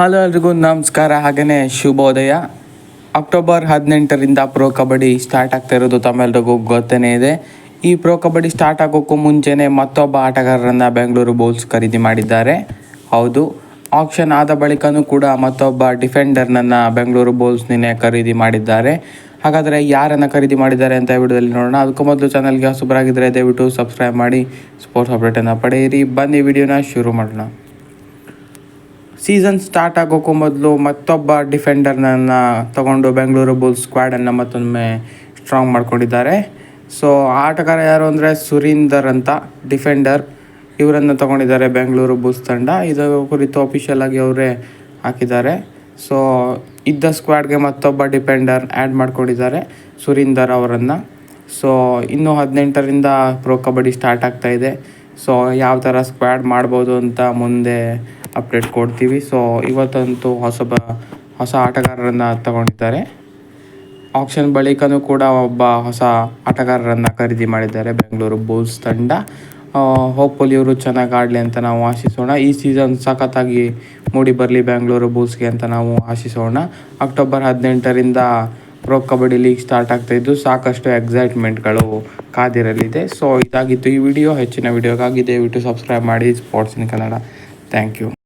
Hello ಎಲ್ರಿಗೂ ನಮಸ್ಕಾರ ಹಾಗೆಯೇ ಶುಭೋದಯ. ಅಕ್ಟೋಬರ್ ಹದಿನೆಂಟರಿಂದ ಪ್ರೋ ಕಬಡ್ಡಿ ಸ್ಟಾರ್ಟ್ ಆಗ್ತಾ ಇರೋದು ತಮ್ಮೆಲ್ರಿಗೂ ಗೊತ್ತೇ ಇದೆ. ಈ ಪ್ರೋ ಕಬಡ್ಡಿ ಸ್ಟಾರ್ಟ್ ಆಗೋಕ್ಕೂ ಮುಂಚೆನೇ ಮತ್ತೊಬ್ಬ ಆಟಗಾರರನ್ನು ಬೆಂಗಳೂರು ಬೌಲ್ಸ್ ಖರೀದಿ ಮಾಡಿದ್ದಾರೆ. ಹೌದು ಆಕ್ಷನ್ ಆದ ಬಳಿಕನೂ ಕೂಡ ಮತ್ತೊಬ್ಬ ಡಿಫೆಂಡರ್ನನ್ನು ಬೆಂಗಳೂರು ಬೌಲ್ಸ್ ನಿನ್ನೆ ಖರೀದಿ ಮಾಡಿದ್ದಾರೆ. ಹಾಗಾದರೆ ಯಾರನ್ನು ಖರೀದಿ ಮಾಡಿದ್ದಾರೆ ಅಂತ ವಿಡಿಯೋದಲ್ಲಿ ನೋಡೋಣ. ಅದಕ್ಕೂ ಮೊದಲು ಚಾನಲ್ಗೆ ಹೊಸಬರಾಗಿದ್ದರೆ ದಯವಿಟ್ಟು ಸಬ್ಸ್ಕ್ರೈಬ್ ಮಾಡಿ ಸ್ಪೋರ್ಟ್ಸ್ ಅಪ್ಡೇಟನ್ನು ಪಡೆಯಿರಿ. ಬನ್ನಿ, ವಿಡಿಯೋನ ಶುರು ಮಾಡೋಣ. ಸೀಸನ್ ಸ್ಟಾರ್ಟ್ ಆಗೋಕ್ಕೂ ಮೊದಲು ಮತ್ತೊಬ್ಬ ಡಿಫೆಂಡರ್ನನ್ನು ತಗೊಂಡು ಬೆಂಗಳೂರು ಬುಲ್ಸ್ ಸ್ಕ್ವಾಡನ್ನು ಮತ್ತೊಮ್ಮೆ ಸ್ಟ್ರಾಂಗ್ ಮಾಡ್ಕೊಂಡಿದ್ದಾರೆ. ಸೊ ಆಟಗಾರ ಯಾರು ಅಂದರೆ ಸುರೀಂದರ್ ಅಂತ ಡಿಫೆಂಡರ್ ಇವರನ್ನು ತಗೊಂಡಿದ್ದಾರೆ ಬೆಂಗಳೂರು ಬುಲ್ಸ್ ತಂಡ. ಇದರ ಕುರಿತು ಅಫಿಷಿಯಲ್ ಆಗಿ ಅವರೇ ಹಾಕಿದ್ದಾರೆ. ಸೊ ಇದ್ದ ಸ್ಕ್ವಾಡ್ಗೆ ಮತ್ತೊಬ್ಬ ಡಿಫೆಂಡರ್ ಆ್ಯಡ್ ಮಾಡ್ಕೊಂಡಿದ್ದಾರೆ ಸುರೀಂದರ್ ಅವರನ್ನು. ಸೊ ಇನ್ನೂ ಹದಿನೆಂಟರಿಂದ ಪ್ರೋ ಕಬಡ್ಡಿ ಸ್ಟಾರ್ಟ್ ಆಗ್ತಾ ಇದೆ. ಸೊ ಯಾವ ಥರ ಸ್ಕ್ವಾಡ್ ಮಾಡ್ಬೋದು ಅಂತ ಮುಂದೆ ಅಪ್ಡೇಟ್ ಕೊಡ್ತೀವಿ. ಸೊ ಇವತ್ತಂತೂ ಹೊಸಬ ಹೊಸ ಆಟಗಾರರನ್ನು ತಗೊಂಡಿದ್ದಾರೆ. ಆಕ್ಷನ್ ಬಳಿಕನೂ ಕೂಡ ಒಬ್ಬ ಹೊಸ ಆಟಗಾರರನ್ನು ಖರೀದಿ ಮಾಡಿದ್ದಾರೆ ಬೆಂಗಳೂರು ಬುಲ್ಸ್ ತಂಡ. ಹೋಪ್ಫುಲಿ ಇವರು ಚೆನ್ನಾಗಿ ಆಡಲಿ ಅಂತ ನಾವು ಆಶಿಸೋಣ. ಈ ಸೀಸನ್ ಸಖತ್ತಾಗಿ ಮೂಡಿ ಬರಲಿ ಬೆಂಗಳೂರು ಬುಲ್ಸ್ಗೆ ಅಂತ ನಾವು ಆಶಿಸೋಣ. ಅಕ್ಟೋಬರ್ ಹದಿನೆಂಟರಿಂದ ಪ್ರೊ ಕಬಡ್ಡಿ ಲೀಗ್ ಸ್ಟಾರ್ಟ್ ಆಗ್ತಾಯಿದ್ದು ಸಾಕಷ್ಟು ಎಕ್ಸೈಟ್ಮೆಂಟ್ಗಳು ಕಾದಿರಲಿದೆ. ಸೊ ಇದಾಗಿತ್ತು ಈ ವಿಡಿಯೋ ಹೆಚ್ಚಿನ ವಿಡಿಯೋಗಾಗಿ ದಯವಿಟ್ಟು ಸಬ್ಸ್ಕ್ರೈಬ್ ಮಾಡಿ sports in Kannada thank you